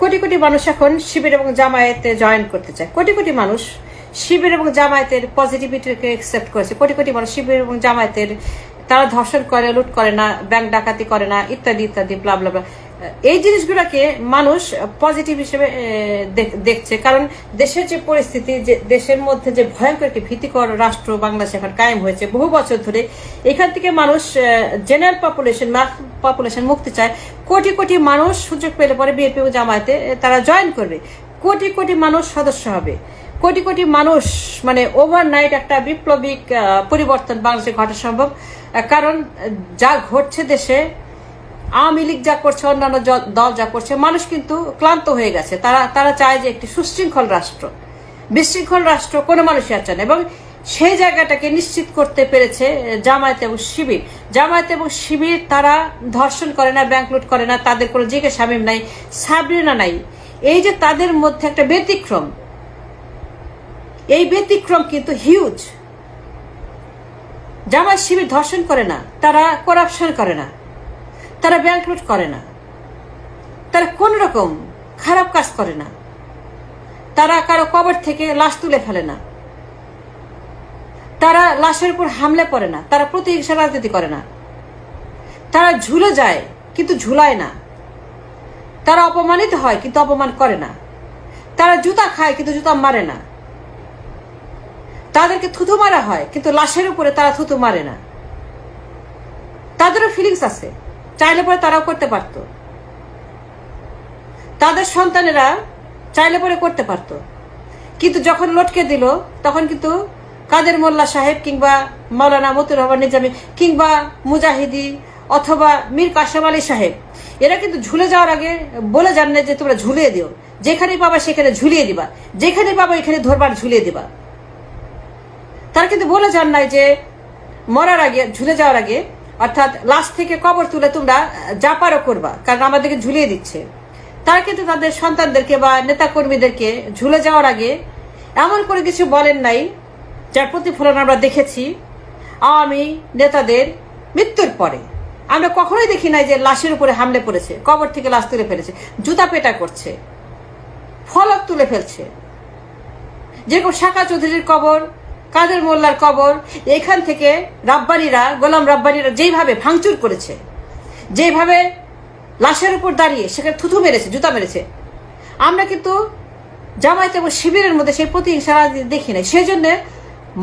কোটি কোটি মানুষ এখন শিবির এবং জামায়াতে জয়েন করতে চায়। কোটি কোটি মানুষ শিবির এবং জামায়াতের পজিটিভিটিকে একসেপ্ট করেছে। কোটি কোটি মানুষ শিবির এবং জামায়াতের, তারা ধর্ষণ করে, লুট করে না ব্যাংক ডাকাতি করে না, ইত্যাদি ইত্যাদি ব্লাবলা ব্লা ব্লা এই জিনিসগুলোকে মানুষ পজিটিভ হিসেবে দেখ- দেখছে। কারণ দেশের যে পরিস্থিতি, যে দেশের মধ্যে যে ভয়ঙ্কর একটি ভীতিকর রাষ্ট্র বাংলাদেশ এখন কায়েম হয়েছে, বহু বছর ধরে এখান থেকে মানুষ জেনারেল পপুলেশন মাস পপুলেশন মুক্তি চায়। কোটি কোটি মানুষ সুযোগ পেলে পরে বিএনপি জামায়াতে তারা জয়েন করবে। কোটি কোটি মানুষ সদস্য হবে। কোটি কোটি মানুষ মানে ওভারনাইট একটা বিপ্লবিক পরিবর্তন বাংলাদেশে ঘটা সম্ভব। কারণ যা ঘটছে দেশে আওয়ামী লীগ যা করছে, অন্যান্য দল যা করছে, মানুষ কিন্তু ক্লান্ত হয়ে গেছে। তারা তারা চায় যে একটি সুশৃঙ্খল রাষ্ট্র। বিশৃঙ্খল রাষ্ট্র কোনো মানুষই আর চায় না। এবং সেই জায়গাটাকে নিশ্চিত করতে পেরেছে জামায়াত এবং শিবির। জামায়াত এবং শিবির তারা ধর্ষণ করে না ব্যাংক লুট করে না, তাদের কোনো জিজ্ঞেস শামিম নাই, সাবরিনা নাই। এই যে তাদের মধ্যে একটা ব্যতিক্রম, এই ব্যতিক্রম কিন্তু হিউজ জামায়াত শিবির ধর্ষণ করে না, তারা করাপশন করে না। তারা ব্যাংক লুট করে না। তারা কোন রকম খারাপ কাজ করে না। তারা কারও কবর থেকে লাশ তুলে ফেলে না। তারা লাশের উপর হামলে পড়ে না। তারা প্রতিহিংসা রাজনীতি করে না। তারা ঝুলে যায়, কিন্তু ঝুলায় না। তারা অপমানিত হয়, কিন্তু অপমান করে না। তারা জুতা খায়, কিন্তু জুতা মারে না। তাদেরকে থুতু মারা হয়, কিন্তু লাশের উপরে তারা থুতু মারে না। তাদেরও ফিলিংস আছে। চাইলে পরে তারাও করতে পারত। তাদের সন্তানেরা চাইলে পরে করতে পারত। কিন্তু যখন লটকে দিল, তখন কিন্তু কাদের মোল্লা সাহেব কিংবা মাওলানা মতুর রহমান নিজামী কিংবা মুজাহিদি অথবা মীর কাশেম আলী সাহেব, এরা কিন্তু ঝুলে যাওয়ার আগে বলে যান না যে তোমরা ঝুলিয়ে দিও। যেখানে পাবা সেখানে ঝুলিয়ে দিবা। যেখানে পাবা এখানে ধরবার ঝুলিয়ে দিবা। তারা কিন্তু বলে যান নাই যে মরার আগে, ঝুলে যাওয়ার আগে অর্থাৎ লাশ থেকে কবর তুলে তোমরা যা পারো করবা, কারণ আমাদেরকে ঝুলিয়ে দিচ্ছে। তারা কিন্তু তাদের সন্তানদেরকে বা নেতাকর্মীদেরকে ঝুলে যাওয়ার আগে এমন করে কিছু বলেন নাই, যার প্রতিফলন আমরা দেখেছি আওয়ামী নেতাদের মৃত্যুর পরে। আমরা কখনোই দেখি নাই যে লাশের উপরে হামলে পড়েছে, কবর থেকে লাশ তুলে ফেলেছে, জুতা পেটা করছে, ফলক তুলে ফেলছে। যেরকম শাখা চৌধুরীর কবর কাদের মোল্লার কবর? এখান থেকে রাব্বানিরা, গোলাম রাব্বানিরা যেইভাবে ভাঙচুর করেছে যেভাবে লাশের উপর দাঁড়িয়ে সেখানে থুথু মেরেছে, জুতা মেরেছে, আমরা কিন্তু জামায়াত এবং শিবিরের মধ্যে সেই প্রতিহিংসা দেখি নাই। সেই জন্য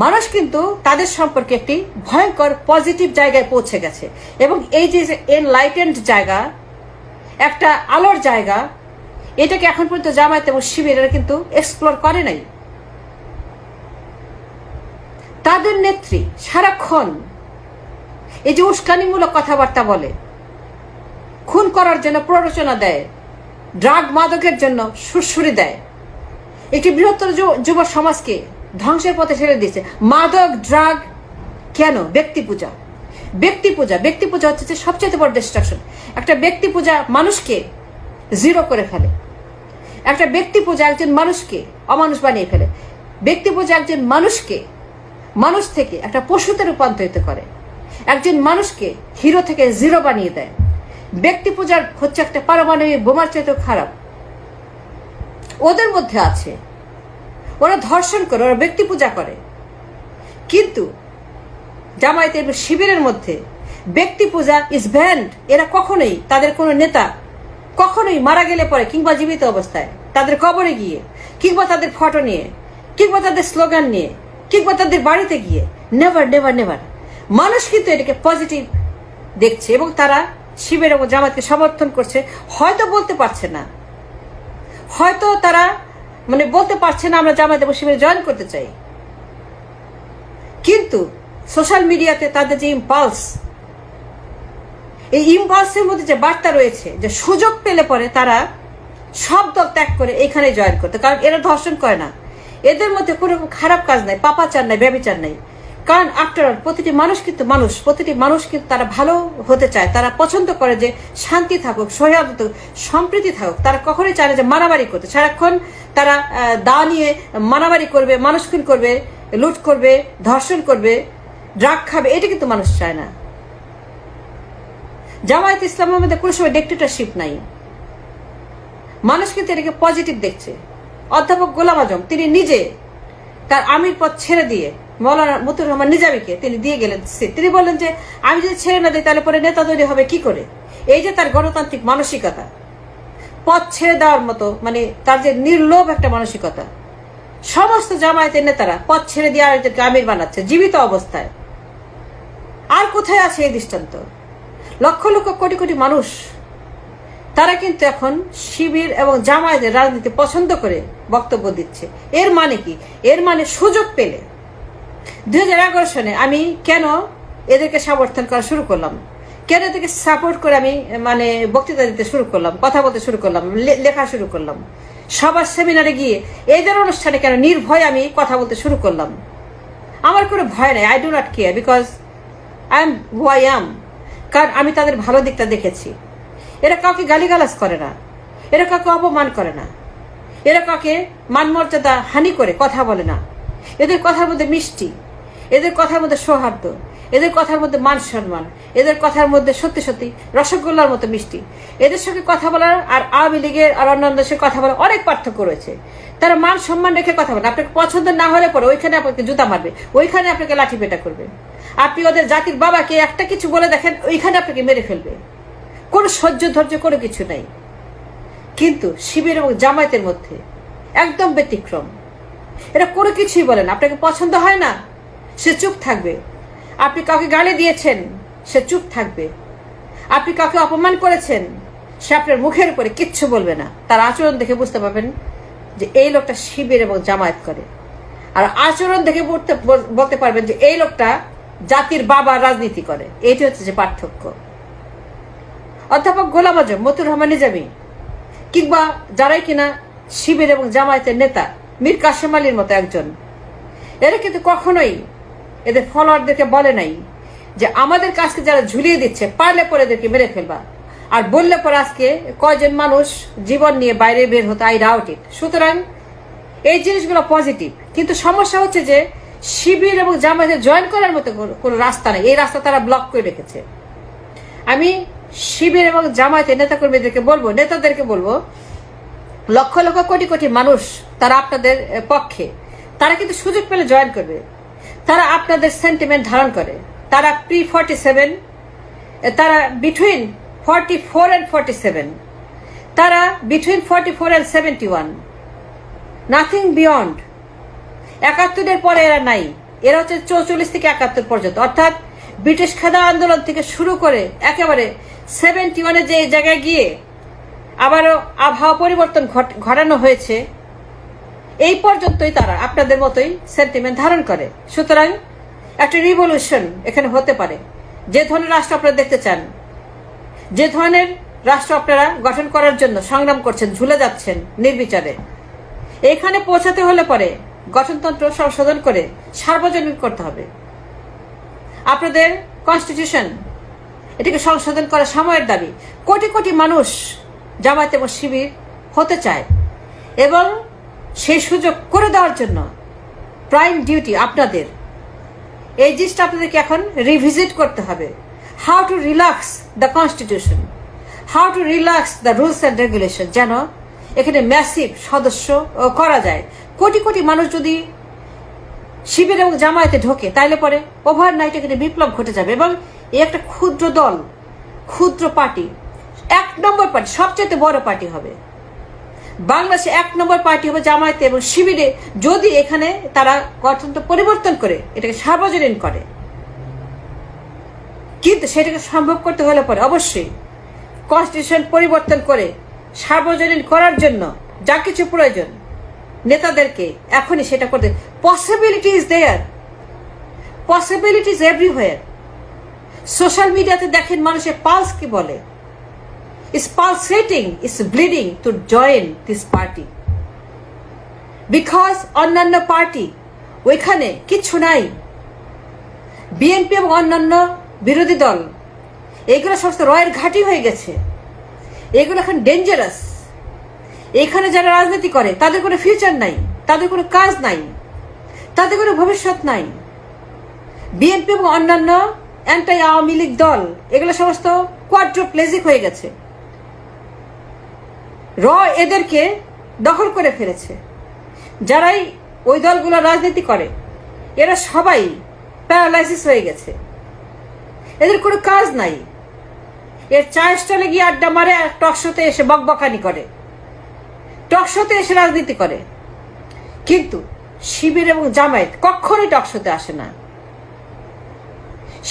মানুষ কিন্তু তাদের সম্পর্কে একটি ভয়ঙ্কর পজিটিভ জায়গায় পৌঁছে গেছে। এবং এই যে এনলাইটেন্ড জায়গা, একটা আলোর জায়গা, এটাকে এখন পর্যন্ত জামায়াত এবং শিবিরেরা কিন্তু এক্সপ্লোর করে নাই। তাদের নেত্রী সারাক্ষণ এই যে উস্কানিমূলক কথাবার্তা বলে, খুন করার জন্য প্ররোচনা দেয় ড্রাগ মাদকের জন্য সুরসুরি দেয়। একটি বৃহত্তর যুব সমাজকে ধ্বংসের পথে ঠেলে দিয়েছে। মাদক ড্রাগ কেন? ব্যক্তি পূজা। ব্যক্তি পূজা। ব্যক্তি পূজা হচ্ছে সবচেয়ে বড় ডিস্ট্রাকশন একটা ব্যক্তি পূজা মানুষকে জিরো করে ফেলে। একটা ব্যক্তি পূজা একজন মানুষকে অমানুষ বানিয়ে ফেলে। ব্যক্তি পূজা একজন মানুষকে মানুষ থেকে একটা পশুতে রূপান্তরিত করে। একজন মানুষকে হিরো থেকে জিরো বানিয়ে দেয়। ব্যক্তি পূজার হচ্ছে একটা পারমাণবিক বোমার চাইতেও খারাপ। ওদের মধ্যে আছে। ওরা ধর্ষণ করে, ওরা ব্যক্তি পূজা করে। কিন্তু জামায়াতের শিবিরের মধ্যে ব্যক্তি পূজা ইজ ব্যান্ড এরা কখনোই তাদের কোনো নেতা কখনোই মারা গেলে পরে কিংবা জীবিত অবস্থায় তাদের কবরে গিয়ে কিংবা তাদের ফটো নিয়ে কিংবা তাদের স্লোগান নিয়ে কিংবা তাদের বাড়িতে গিয়ে নেভার নেভার নেভার মানুষ কিন্তু এটাকে পজিটিভ দেখছে এবং তারা শিবের এবং জামাতকে সমর্থন করছে। হয়তো বলতে পারছে না। হয়তো তারা মানে বলতে পারছে না, আমরা জামাত এবং শিবিরে জয়েন করতে চাই। কিন্তু সোশ্যাল মিডিয়াতে তাদের যে ইম্পালস এই ইম্পালসের মধ্যে যে বার্তা রয়েছে, যে সুযোগ পেলে পরে তারা সব দল ত্যাগ করে এখানে জয়েন করতে। কারণ এরা ধর্ষণ করে না। এদের মধ্যে কোনো খারাপ কাজ নাই, পাপা পাপাচার নাই ব্যবচার নাই। কারণ আফটার অল প্রতিটি মানুষ কিন্তু মানুষ, প্রতিটি মানুষ কিন্তু তারা ভালো হতে চায়, তারা পছন্দ করে যে শান্তি থাকুক, সৌহার্দ্য সম্প্রীতি থাকুক। তারা কখনোই চায় না যে মারামারি করতে। সারাক্ষণ তারা দা নিয়ে মারামারি করবে, মানুষ খুন করবে, লুট করবে, ধর্ষণ করবে ড্রাগ খাবে, এটা কিন্তু মানুষ চায় না। জামায়াত ইসলামের মধ্যে কোনো সময় ডিক্টেটরশিপ নাই। মানুষ কিন্তু এটাকে পজিটিভ দেখছে। অধ্যাপক গোলাম আজম, তিনি নিজে তার আমির পদ ছেড়ে দিয়ে মৌলানা মতুর রহমান নিজামীকে তিনি দিয়ে গেলেন তিনি বললেন যে, আমি যদি ছেড়ে না দিই, তাহলে পরে নেতা তৈরি হবে কি করে? এই যে তার গণতান্ত্রিক মানসিকতা পথ ছেড়ে দেওয়ার মতো মানে তার যে নির্লোভ একটা মানসিকতা, সমস্ত জামায়াতের নেতারা পথ ছেড়ে দিয়ে আরেকজনকে আমির বানাচ্ছে, জীবিত অবস্থায়। আর কোথায় আছে এই দৃষ্টান্ত? লক্ষ লক্ষ কোটি কোটি মানুষ তারা কিন্তু এখন শিবির এবং জামায়াতের রাজনীতি পছন্দ করে বক্তব্য দিচ্ছে। এর মানে কি? এর মানে সুযোগ পেলে। দুই সনে আমি কেন এদেরকে সমর্থন করা শুরু করলাম? কেন এদেরকে সাপোর্ট করে আমি মানে বক্তৃতা দিতে শুরু করলাম, কথা বলতে শুরু করলাম লেখা শুরু করলাম? সবার সেমিনারে গিয়ে এদের অনুষ্ঠানে কেন নির্ভয়ে আমি কথা বলতে শুরু করলাম? আমার কোনো ভয় নাই I do not care because I am why am কারণ আমি তাদের ভালো দিকটা দেখেছি। এরা কাউকে গালিগালাজ করে না। এরা কাউকে অপমান করে না। এরা কাউকে মান মর্যাদা হানি করে কথা বলে না। এদের কথার মধ্যে মিষ্টি, এদের কথার মধ্যে সৌহার্দ্য, এদের কথার মধ্যে মান সম্মান, এদের কথার মধ্যে সত্যি সত্যি রসগোল্লার মতো মিষ্টি। এদের সঙ্গে কথা বলার আর আওয়ামী লীগের আর অন্যান্য সঙ্গে কথা বলার অনেক পার্থক্য রয়েছে। তারা মান সম্মান রেখে কথা বলে আপনাকে পছন্দ না হলে পরে ওইখানে আপনাকে জুতা মারবে, ওইখানে আপনাকে লাঠি পেটা করবে। আপনি ওদের জাতির বাবাকে একটা কিছু বলে দেখেন, ওইখানে আপনাকে মেরে ফেলবে। কোনো সহ্য ধৈর্য, কোনো কিছু নাই। কিন্তু শিবির এবং জামায়াতের মধ্যে একদম ব্যতিক্রম। এরা কোনো কিছুই বলে না। আপনাকে পছন্দ হয় না? সে চুপ থাকবে। আপনি কাউকে গালি দিয়েছেন? সে চুপ থাকবে। আপনি কাউকে অপমান করেছেন? সে আপনার মুখের উপরে কিচ্ছু বলবে না। তার আচরণ দেখে বুঝতে পারবেন যে এই লোকটা শিবির এবং জামায়াত করে। আর আচরণ দেখে বলতে বলতে পারবেন যে এই লোকটা জাতির বাবা রাজনীতি করে। এটি হচ্ছে যে পার্থক্য। অধ্যাপক গোলাম আজম, মতুর রহমান নিজামী, কিংবা যারাই কিনা শিবির এবং জামায়াতের নেতা, মীর কাশেম আলীর মতো একজন। এরা কিন্তু কখনোই এদের ফলোয়ারদেরকে বলে নাই যে আমাদের কাজকে যারা ঝুলিয়ে দিচ্ছে, পারলে পরে এদেরকে মেরে ফেলবা। আর বললে পরে আজকে কয়জন মানুষ জীবন নিয়ে বাইরে বের হতো আই ডাউট ইট সুতরাং এই জিনিসগুলো পজিটিভ। কিন্তু সমস্যা হচ্ছে যে শিবির এবং জামায়াতে জয়েন করার মতো কোনো রাস্তা নেই। এই রাস্তা তারা ব্লক করে রেখেছে। আমি শিবির এবং জামায়াতের নেতাকর্মীদেরকে বলব, নেতাদেরকে বলব, লক্ষ লক্ষ কোটি কোটি মানুষ তারা আপনাদের পক্ষে, তারা কিন্তু সুযোগ পেলে জয়েন করবে। তারা আপনাদের সেন্টিমেন্ট ধারণ করে। তারা প্রি ফর্টি সেভেন তারা between forty four and forty seven তারা between forty four and seventy one nothing beyond একাত্তরের পরে এরা নাই। এরা হচ্ছে চৌচল্লিশ থেকে একাত্তর পর্যন্ত। অর্থাৎ ব্রিটিশ খেদা আন্দোলন থেকে শুরু করে একেবারে সেভেন্টি ওয়ানে যে জায়গায় গিয়ে আবারও আবহাওয়া পরিবর্তন ঘট- ঘটানো হয়েছে, এই পর্যন্তই তারা আপনাদের মতোই সেন্টিমেন্ট ধারণ করে। সুতরাং একটা রিভলিউশন এখানে হতে পারে। যে ধরনের রাষ্ট্র আপনারা দেখতে চান, যে ধরনের রাষ্ট্র আপনারা গঠন করার জন্য সংগ্রাম করছেন, ঝুলে যাচ্ছেন নির্বিচারে, এখানে পৌঁছাতে হলে পরে গঠনতন্ত্র সংশোধন করে সার্বজনীন করতে হবে। আপনাদের কনস্টিটিউশন এটিকে সংশোধন করা সময়ের দাবি। কোটি কোটি মানুষ জামায়াত এবং শিবির হতে চায় এবং সেই সুযোগ করে দেওয়ার জন্য প্রাইম ডিউটি আপনাদের। এই জিনিসটা আপনাদেরকে এখন রিভিজিট করতে হবে। How to relax the constitution how to relax the rules and regulation যেন এখানে ম্যাসিভ সদস্য করা যায়। কোটি কোটি মানুষ যদি শিবির এবং জামায়াতে ঢোকে, তাইলে পরে ওভার নাইট এখানে বিপ্লব ঘটে যাবে এবং এই একটা ক্ষুদ্র দল, ক্ষুদ্র পার্টি। এক নম্বর পার্টি সবচেয়ে বড় পার্টি হবে। বাংলাদেশে এক নম্বর পার্টি হবে জামায়াতে এবং শিবিরে যদি এখানে তারা গঠনটা পরিবর্তন করে, এটাকে সার্বজনীন করে। কিন্তু সেটাকে সম্ভব করতে হলে পরে অবশ্যই কনস্টিটিউশন পরিবর্তন করে, সার্বজনীন করার জন্য যা কিছু প্রয়োজন, নেতাদেরকে এখনই সেটা করতে। Possibility is there possibility is everywhere social মিডিয়াতে দেখেন মানুষের পালস কি বলে? Is pulsating, is bleeding to join this party because অন্যান্য পার্টি ওইখানে কিচ্ছু নাই। বিএনপি এবং অন্যান্য বিরোধী দল এগুলো সমস্ত রয়ের ঘাঁটি হয়ে গেছে। এগুলো এখন ডেঞ্জারাস এখানে যারা রাজনীতি করে তাদের কোনো ফিউচার নাই তাদের কোনো কাজ নাই তাদের কোনো ভবিষ্যৎ নাই। বিএনপি এবং অন্যান্য অ্যান্টাই আওয়ামী লীগ দল, এগুলো সমস্ত কোয়াড্রোপ্লেজিক হয়ে গেছে। র এদেরকে দখল করে ফেলেছে। যারাই ওই দলগুলো রাজনীতি করে, এরা সবাই প্যারালাইসিস হয়ে গেছে। এদের কোনো কাজ নাই। এর চায়ের স্টলে গিয়ে আড্ডা মারে টকশোতে এসে বকবকানি করে। টকশোতে এসে রাজনীতি করে। কিন্তু শিবির এবং জামায়াত কখনোই টকশোতে আসে না।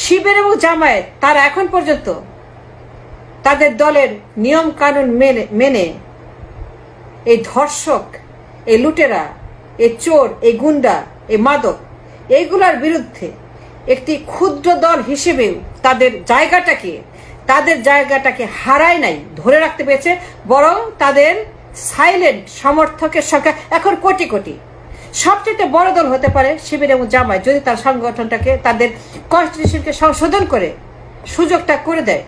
শিবির এবং জামায়াত তারা এখন পর্যন্ত তাদের দলের নিয়ম কানুন মেনে মেনে এই ধর্ষক, এই লুটেরা, এই চোর, এই গুন্ডা, এই মাদক, এইগুলার বিরুদ্ধে একটি ক্ষুদ্র দল হিসেবেও তাদের জায়গাটাকে তাদের জায়গাটাকে হারায় নাই, ধরে রাখতে পেরেছে। বরং তাদের সাইলেন্ট সমর্থকের সংখ্যা এখন কোটি কোটি। সবচেয়ে বড় দল হতে পারে শিবির এবং জামায় যদি তার সংগঠনটাকে, তাদের কনস্টিটিউশনকে সংশোধন করে, সুযোগটা করে দেয়।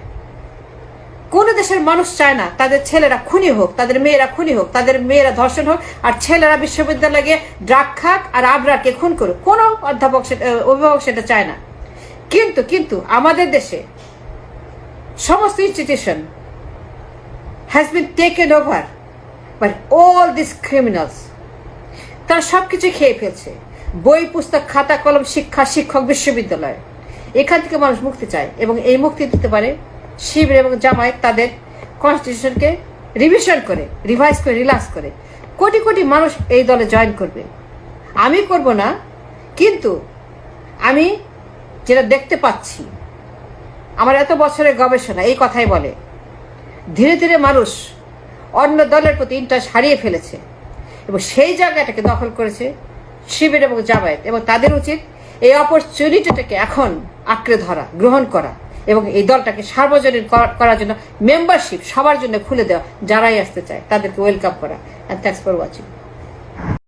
কোনো দেশের মানুষ চায় না তাদের ছেলেরা খুনি হোক, তাদের মেয়েরা খুনি হোক, তাদের মেয়েরা ধর্ষণ হোক, আর ছেলেরা বিশ্ববিদ্যালয়ে গিয়ে ড্রাগ খাক আর আবরারকে খুন করুক। কোনো অধ্যাপক অভিভাবক সেটা চায় না। কিন্তু কিন্তু আমাদের দেশে সমস্ত institution has been taken over by all this criminals তারা সব কিছু খেয়ে ফেলছে। বই, পুস্তক, খাতা, কলম, শিক্ষা, শিক্ষক, বিশ্ববিদ্যালয়। এখান থেকে মানুষ মুক্তি চায় এবং এই মুক্তি দিতে পারে শিবির এবং জামায়াত তাদের কনস্টিটিউশনকে রিভিশন করে রিভাইজ করে রিলাক্স করে। কোটি কোটি মানুষ এই দলে জয়েন করবে। আমি করব না, কিন্তু আমি যেটা দেখতে পাচ্ছি, আমার এত বছরের গবেষণা এই কথাই বলে, ধীরে ধীরে মানুষ অন্য দলের প্রতি ইন্টারেস্ট হারিয়ে ফেলেছে। এবং সেই জায়গাটাকে দখল করেছে শিবির এবং জামায়াত। এবং তাদের উচিত এই অপরচুনিটিটাকে এখন আঁকড়ে ধরা, গ্রহণ করা এবং এই দলটাকে সার্বজনীন করার জন্য মেম্বারশিপ সবার জন্য খুলে দেওয়া যারাই আসতে চায়, তাদেরকে ওয়েলকাম করা। And thanks for watching